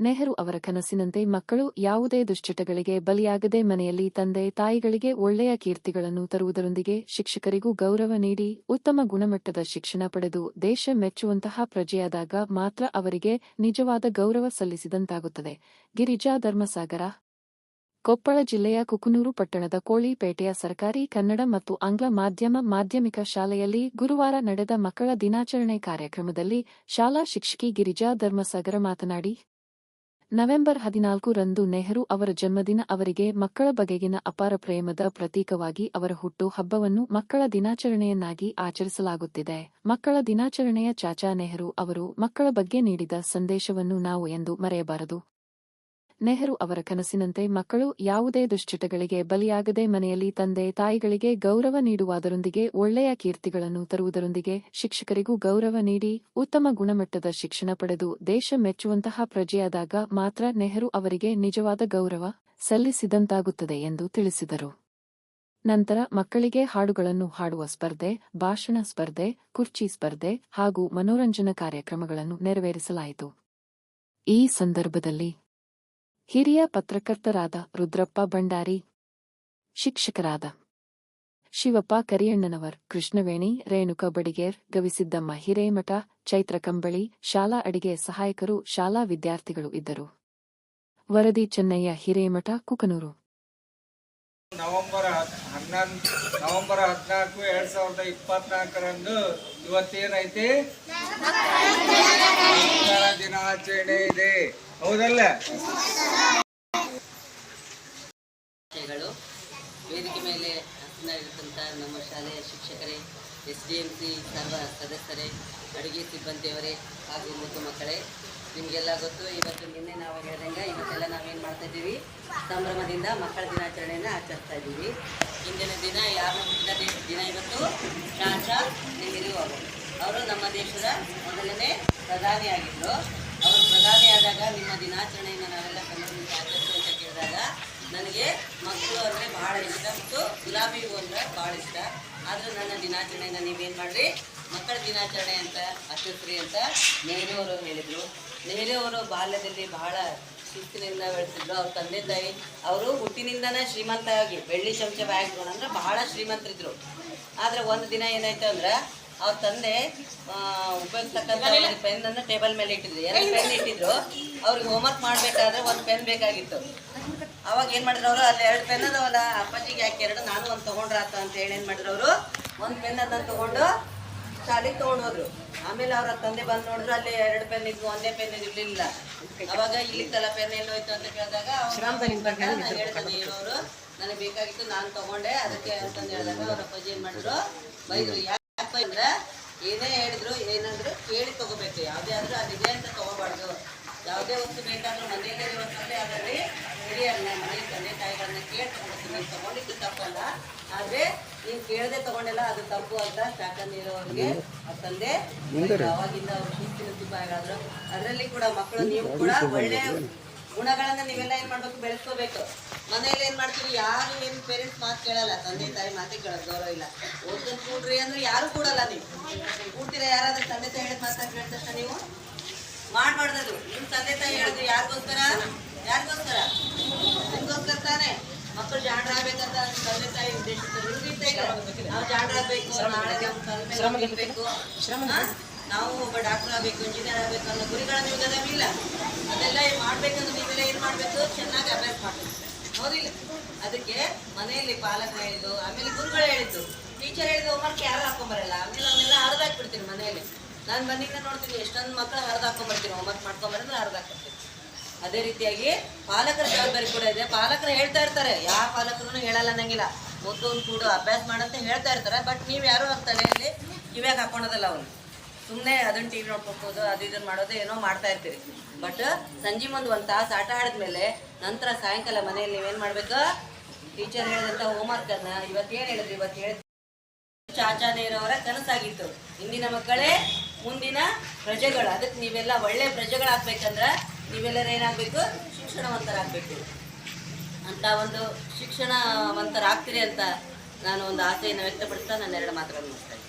ನೆಹರು ಅವರ ಕನಸಿನಂತೆ ಮಕ್ಕಳು ಯಾವುದೇ ದುಶ್ಚಟಗಳಿಗೆ ಬಲಿಯಾಗದೆ ಮನೆಯಲ್ಲಿ ತಂದೆ ತಾಯಿಗಳಿಗೆ ಒಳ್ಳೆಯ ಕೀರ್ತಿಗಳನ್ನು ತರುವುದರೊಂದಿಗೆ ಶಿಕ್ಷಕರಿಗೂ ಗೌರವ ನೀಡಿ ಉತ್ತಮ ಗುಣಮಟ್ಟದ ಶಿಕ್ಷಣ ಪಡೆದು ದೇಶ ಮೆಚ್ಚುವಂತಹ ಪ್ರಜೆಯಾದಾಗ ಮಾತ್ರ ಅವರಿಗೆ ನಿಜವಾದ ಗೌರವ ಸಲ್ಲಿಸಿದಂತಾಗುತ್ತದೆ. ಗಿರಿಜಾ ಧರ್ಮಸಾಗರ, ಕೊಪ್ಪಳ ಜಿಲ್ಲೆಯ ಕುಕನೂರು ಪಟ್ಟಣದ ಕೋಳಿಪೇಟೆಯ ಸರ್ಕಾರಿ ಕನ್ನಡ ಮತ್ತು ಆಂಗ್ಲ ಮಾಧ್ಯಮ ಮಾಧ್ಯಮಿಕ ಶಾಲೆಯಲ್ಲಿ ಗುರುವಾರ ನಡೆದ ಮಕ್ಕಳ ದಿನಾಚರಣೆ ಕಾರ್ಯಕ್ರಮದಲ್ಲಿ ಶಾಲಾ ಶಿಕ್ಷಕಿ ಗಿರಿಜಾ ಧರ್ಮಸಾಗರ ಮಾತನಾಡಿ ನವೆಂಬರ್ ಹದಿನಾಲ್ಕು ರಂದು ನೆಹರು ಅವರ ಜನ್ಮದಿನ ಅವರಿಗೆ ಮಕ್ಕಳ ಬಗೆಗಿನ ಅಪಾರ ಪ್ರೇಮದ ಪ್ರತೀಕವಾಗಿ ಅವರ ಹುಟ್ಟು ಹಬ್ಬವನ್ನು ಮಕ್ಕಳ ದಿನಾಚರಣೆಯನ್ನಾಗಿ ಆಚರಿಸಲಾಗುತ್ತಿದೆ. ಮಕ್ಕಳ ದಿನಾಚರಣೆಯ ಚಾಚಾ ನೆಹರು ಅವರು ಮಕ್ಕಳ ಬಗ್ಗೆ ನೀಡಿದ ಸಂದೇಶವನ್ನು ನಾವು ಎಂದು ಮರೆಯಬಾರದು. ನೆಹರು ಅವರ ಕನಸಿನಂತೆ ಮಕ್ಕಳು ಯಾವುದೇ ದುಶ್ಚಟಗಳಿಗೆ ಬಲಿಯಾಗದೆ ಮನೆಯಲ್ಲಿ ತಂದೆ ತಾಯಿಗಳಿಗೆ ಗೌರವ ನೀಡುವುದರೊಂದಿಗೆ ಒಳ್ಳೆಯ ಕೀರ್ತಿಗಳನ್ನು ತರುವುದರೊಂದಿಗೆ ಶಿಕ್ಷಕರಿಗೂ ಗೌರವ ನೀಡಿ ಉತ್ತಮ ಗುಣಮಟ್ಟದ ಶಿಕ್ಷಣ ಪಡೆದು ದೇಶ ಮೆಚ್ಚುವಂತಹ ಪ್ರಜೆಯಾದಾಗ ಮಾತ್ರ ನೆಹರು ಅವರಿಗೆ ನಿಜವಾದ ಗೌರವ ಸಲ್ಲಿಸಿದಂತಾಗುತ್ತದೆ ಎಂದು ತಿಳಿಸಿದರು. ನಂತರ ಮಕ್ಕಳಿಗೆ ಹಾಡುಗಳನ್ನು ಹಾಡುವ ಸ್ಪರ್ಧೆ, ಭಾಷಣ ಸ್ಪರ್ಧೆ, ಕುರ್ಚಿ ಸ್ಪರ್ಧೆ ಹಾಗೂ ಮನೋರಂಜನಾ ಕಾರ್ಯಕ್ರಮಗಳನ್ನು ನೆರವೇರಿಸಲಾಯಿತು. ಈ ಸಂದರ್ಭದಲ್ಲಿ ಹಿರಿಯ ಪತ್ರಕರ್ತರಾದ ರುದ್ರಪ್ಪ ಭಂಡಾರಿ ಶಿಕ್ಷಕರಾದ ಶಿವಪ್ಪ ಕರಿಯಣ್ಣನವರ್ ಕೃಷ್ಣವೇಣಿ ರೇಣುಕ ಬಡಿಗೇರ್ ಗವಿಸಿದ್ದಮ್ಮ ಹಿರೇಮಠ ಚೈತ್ರ ಕಂಬಳಿ ಶಾಲಾ ಅಡಿಗೆ ಸಹಾಯಕರು ಶಾಲಾ ವಿದ್ಯಾರ್ಥಿಗಳು ಇದ್ದರು. ವರದಿ ಚೆನ್ನಯ್ಯ ಹಿರೇಮಠ ಕುಕನೂರು. ನವೆಂಬರ್ ಹನ್ನೊಂದು ನವೆಂಬರ್ ಹದಿನಾಲ್ಕು ಎರಡ್ ಸಾವಿರದ ಇಪ್ಪತ್ನಾಲ್ಕರಂದು ಇವತ್ತೇನೈತಿ? ದಿನಾಚರಣೆ ಇದೆ. ಹೌದಲ್ಲ? ವೇದಿಕೆ ಮೇಲೆ ಹಸನಾಗಿರ್ತಂಥ ನಮ್ಮ ಶಾಲೆಯ ಶಿಕ್ಷಕರೇ, ಎಸ್ ಡಿ ಎಂ ಸಿ ಸರ್ವ ಸದಸ್ಯರೇ, ಅಡುಗೆ ಸಿಬ್ಬಂದಿಯವರೇ ಹಾಗೂ ಮುದ್ದು ಮಕ್ಕಳೇ, ನಿಮಗೆಲ್ಲ ಗೊತ್ತು, ಇವತ್ತು ನಿನ್ನೆ ನಾವು ಹೇಳ್ದಂಗೆ ಇವತ್ತೆಲ್ಲ ನಾವೇನು ಮಾಡ್ತಾ ಇದ್ದೀವಿ? ಸಂಭ್ರಮದಿಂದ ಮಕ್ಕಳ ದಿನಾಚರಣೆಯನ್ನು ಆಚರಿಸ್ತಾ ಇದ್ದೀವಿ. ಇಂದಿನ ದಿನ ಯಾರ ಹುಟ್ಟಿದ ದಿನ ಇವತ್ತು? ಚಾಚಾ ನೆಹರು ಅವರು ಅವರು ನಮ್ಮ ದೇಶದ ಮೊದಲನೇ ಪ್ರಧಾನಿಯಾಗಿದ್ದರು ಆದಾಗ ನಿಮ್ಮ ದಿನಾಚರಣೆಯನ್ನು ನಾವೆಲ್ಲ ಸಂಭ್ರಮದಿಂದ ಆಚರಿಸಿ ಅಂತ ಕೇಳಿದಾಗ ನನಗೆ ಮಕ್ಕಳು ಅಂದರೆ ಭಾಳ ಇಷ್ಟ ಮತ್ತು ಗುಲಾಬಿ ಹೂ ಅಂದರೆ ಭಾಳ ಇಷ್ಟ. ಆದರೂ ನನ್ನ ದಿನಾಚರಣೆಯನ್ನು ನೀವೇನು ಮಾಡಿರಿ? ಮಕ್ಕಳ ದಿನಾಚರಣೆ ಅಂತ ಆಚರಿಸ್ರಿ ಅಂತ ನೆಹರೂ ಹೇಳಿದರು. ನೆಹರೂ ಅವರು ಬಾಲ್ಯದಲ್ಲಿ ಬಹಳ ಶಿಸ್ತಿನಿಂದ ಬೆಳೆಸಿದ್ರು ಅವ್ರ ತಂದೆ ತಾಯಿ, ಅವರು ಹುಟ್ಟಿನಿಂದನೇ ಶ್ರೀಮಂತವಾಗಿ ಬೆಳ್ಳಿ ಚಮಚ ಬ್ಯಾಗ್ ಅಂದ್ರೆ ಬಹಳ ಶ್ರೀಮಂತರಿದ್ರು. ಆದರೆ ಒಂದು ದಿನ ಏನಾಯ್ತು ಅಂದ್ರೆ ಅವ್ರ ತಂದೆ ಉಪಯೋಗಿಸ್ತಕ್ಕಂಥ ಪೆನ್ ಅನ್ನು ಟೇಬಲ್ ಮೇಲೆ ಇಟ್ಟಿದ್ರು. ಎರಡು ಪೆನ್ ಇಟ್ಟಿದ್ರು. ಅವ್ರಿಗೆ ಹೋಮ್ವರ್ಕ್ ಮಾಡಬೇಕಾದ್ರೆ ಒಂದು ಪೆನ್ ಬೇಕಾಗಿತ್ತು. ಅವಾಗ ಏನು ಮಾಡಿದ್ರು ಅವರು? ಅಲ್ಲಿ ಎರಡು ಪೆನ್ ಅದಾವಲ್ಲ ಅಪ್ಪಾಜಿಗೆ ಯಾಕೆ ಎರಡು ನಾನು ಒಂದು ತೊಗೊಂಡ್ರಾತ ಅಂತ ಹೇಳಿ ಏನು ಮಾಡಿದ್ರು ಅವರು? ಒಂದು ಪೆನ್ ಅದನ್ನು ತೊಗೊಂಡು ಶಾಲೆಗೆ ತೊಗೊಂಡು ಹೋದ್ರು ಆಮೇಲೆ ಅವ್ರ ತಂದೆ ಬಂದು ನೋಡಿದ್ರು ಅಲ್ಲಿ ಎರಡು ಪೆನ್ ಇದ್ವು ಒಂದೇ ಪೆನ್ ಇರಲಿಲ್ಲ. ಅವಾಗ ಇಲ್ಲಿತ್ತಲ್ಲ ಪೆನ್ ಎಲ್ಲೋಯ್ತು ಅಂತ ಕೇಳಿದಾಗ ಅವರು ನನಗೆ ಬೇಕಾಗಿತ್ತು ನಾನು ತಗೊಂಡೆ ಅದಕ್ಕೆ ಅಂತಂದು ಹೇಳಿದಾಗ ಅವ್ರ ಅಪ್ಪಾಜಿ ಏನು ಮಾಡಿದ್ರು ಬೈದ್ರು ಯಾಕಪ್ಪ ಅಂದ್ರೆ ಏನೇ ಹೇಳಿದ್ರು ಏನಂದ್ರು ಕೇಳಿ ತಗೋಬೇಕು. ಯಾವುದೇ ಆದ್ರೂ ಅದಿದೆ ಅಂತ ತಗೋಬಾರ್ದು. ಯಾವುದೇ ವಸ್ತು ಬೇಕಾದ್ರೂ ಮನೆಯಲ್ಲೇ ಇರುವಂತಂದ್ರೆ ತಂದೆ ಅದರಲ್ಲಿ ಹಿರಿಯರನ್ನ ಮನೆ ತಂದೆ ತಾಯಿಗಳನ್ನ ಕೇಳಿ ತಗೊಂಡು ನೀನು ತಗೊಂಡಿದ್ದು ತಪ್ಪಲ್ಲ. ಆದರೆ ನೀನು ಕೇಳದೆ ತಗೊಂಡಿಲ್ಲ ಅದು ತಪ್ಪು ಅಂತ ಶಾಖಂದಿರೋರಿಗೆ ಅವ್ರ ತಂದೆ ಅವಾಗಿಂದ ಅವ್ರು ಶಿಸ್ತಿನ ಸಿಬ್ಬಾಯಿಗಳಾದ್ರು ಅದರಲ್ಲಿ ಕೂಡ ಮಕ್ಕಳು ನೀವು ಕೂಡ ಒಳ್ಳೆ ಗುಣಗಳನ್ನ ನೀವೆಲ್ಲ ಏನ್ ಮಾಡ್ಬೇಕು ಬೆಳೆಸ್ಕೋಬೇಕು. ಮನೆಯಲ್ಲಿ ಏನ್ ಮಾಡ್ತೀವಿ ಯಾರು ಏನ್ ಪೇರೆಂಟ್ಸ್ ಮಾತು ಕೇಳಲ್ಲ. ತಂದೆ ತಾಯಿ ಮಾತೆ ಕೇಳೋದು ಗೌರವ ಇಲ್ಲ. ಓದ್ಕೊಂಡು ಕೂಡ್ರಿ ಅಂದ್ರೆ ಯಾರು ಕೂಡಲ್ಲ ನೀವು. ಕೂಡ್ತೀರಾ ಯಾರಾದ್ರೂ ತಂದೆ ತಾಯಿ ಹೇಳಿದ ಮಾತಾಡ್ ಕೇಳಿದ ತಕ್ಷಣ ನೀವು ಮಾಡ್ಬಾರ್ದದು. ನಿಮ್ ತಂದೆ ತಾಯಿ ಹೇಳಿದ್ರು ಯಾರಿಗೋಸ್ಕರ? ಯಾರಿಗೋಸ್ಕರ? ನಿಮ್ಗೋಸ್ಕರ ತಾನೆ. ಮಕ್ಕಳು ಜಾಣರ ಆಗ್ಬೇಕಂತ ತಂದೆ ತಾಯಿ ಉದ್ದೇಶ ನಾವು ಜಾಣರ ಜಾಣರಾಗಬೇಕು ನಾಳೆ ಮೇಲೆ ನಿಲ್ಬೇಕು. ಹಾ? ನಾವು ಒಬ್ಬ ಡಾಕ್ಟರ್ ಆಗಬೇಕು ಇಂಜಿನಿಯರ್ ಆಗಬೇಕು ಅನ್ನೋ ಗುರಿಗಳ ನಿಮ್ಗೆ ಅದಾವಿಲ್ಲ ಅದೆಲ್ಲ ಮಾಡಬೇಕಂದ್ರೆ ನೀವೆಲ್ಲ ಏನು ಮಾಡಬೇಕು? ಚೆನ್ನಾಗಿ ಅಭ್ಯಾಸ ಮಾಡಬೇಕು. ಹೌದಿಲ್ಲ? ಅದಕ್ಕೆ ಮನೆಯಲ್ಲಿ ಪಾಲಕ ಹೇಳಿದ್ದು, ಆಮೇಲೆ ಗುರುಗಳು ಹೇಳಿದ್ದು. ಟೀಚರ್ ಹೇಳಿದ ಹೋಮ್ವರ್ಕ್ ಯಾರು ಹಾಕೊಂಬರಲ್ಲ? ಆಮೇಲೆ ಅವನ್ನೆಲ್ಲ ಹರಿದಾಕ್ಬಿಡ್ತೀನಿ ಮನೆಯಲ್ಲಿ. ನಾನು ಬಂದಿಂದ ನೋಡ್ತೀನಿ, ಎಷ್ಟೊಂದು ಮಕ್ಕಳು ಹರಿದು ಹಾಕೊಂಬರ್ತೀನಿ ಹೋಮ್ವರ್ಕ್ ಮಾಡ್ಕೊಂಬರಂದ್ರೆ ಹರಿದಾಕ್ಬಿಡ್ತೀನಿ. ಅದೇ ರೀತಿಯಾಗಿ ಪಾಲಕರ ಜವಾಬ್ದಾರಿ ಕೂಡ ಇದೆ. ಪಾಲಕರು ಹೇಳ್ತಾ ಇರ್ತಾರೆ, ಯಾವ ಪಾಲಕರು ಹೇಳಲ್ಲ ಅನ್ನಂಗಿಲ್ಲ. ಮೊದಲು ಕೂಡ ಅಭ್ಯಾಸ ಮಾಡಂತ ಹೇಳ್ತಾ ಇರ್ತಾರೆ ಬಟ್ ನೀವು ಯಾರು ಅಂತ ತಲೆಯಲ್ಲಿ ಕಿವ್ಯಾಗ ಹಾಕೊಳೋದಲ್ಲ ಅವನು. ಸುಮ್ಮನೆ ಅದನ್ನ ಟಿವಿ ನೋಡ್ಕೊಬೋದು ಅದು ಇದನ್ನ ಮಾಡೋದು ಏನೋ ಮಾಡ್ತಾ ಇರ್ತೀರಿ. ಬಟ್ ಸಂಜೆ ಮುಂದೆ ಒಂದು ತಾಸು ಆಟ ಆಡಿದ್ಮೇಲೆ ನಂತರ ಸಾಯಂಕಾಲ ಮನೆಯಲ್ಲಿ ನೀವೇನು ಮಾಡ್ಬೇಕು? ಟೀಚರ್ ಹೇಳಿದಂಥ ಹೋಮ್ವರ್ಕನ್ನು ಇವತ್ತು ಏನು ಹೇಳಿದ್ರಿ? ಇವತ್ತು ಹೇಳಿದ್ರು ಚಾಚಾ ಇರೋರ ಕನಸಾಗಿತ್ತು. ಇಂದಿನ ಮಕ್ಕಳೇ, ಮುಂದಿನ ಪ್ರಜೆಗಳು. ಅದಕ್ಕೆ ನೀವೆಲ್ಲ ಒಳ್ಳೆ ಪ್ರಜೆಗಳಾಗಬೇಕಂದ್ರೆ ನೀವೆಲ್ಲರೂ ಏನಾಗಬೇಕು? ಶಿಕ್ಷಣವಂತರಾಗಬೇಕು. ಅಂತ ಒಂದು ಶಿಕ್ಷಣವಂತರಾಗ್ತೀರಿ ಅಂತ ನಾನು ಒಂದು ಆಸೆಯನ್ನು ವ್ಯಕ್ತಪಡಿಸ್ತಾ ನಾನು ಎರಡು ಮಾತುಗಳನ್ನು ಇದ್ದೀನಿ.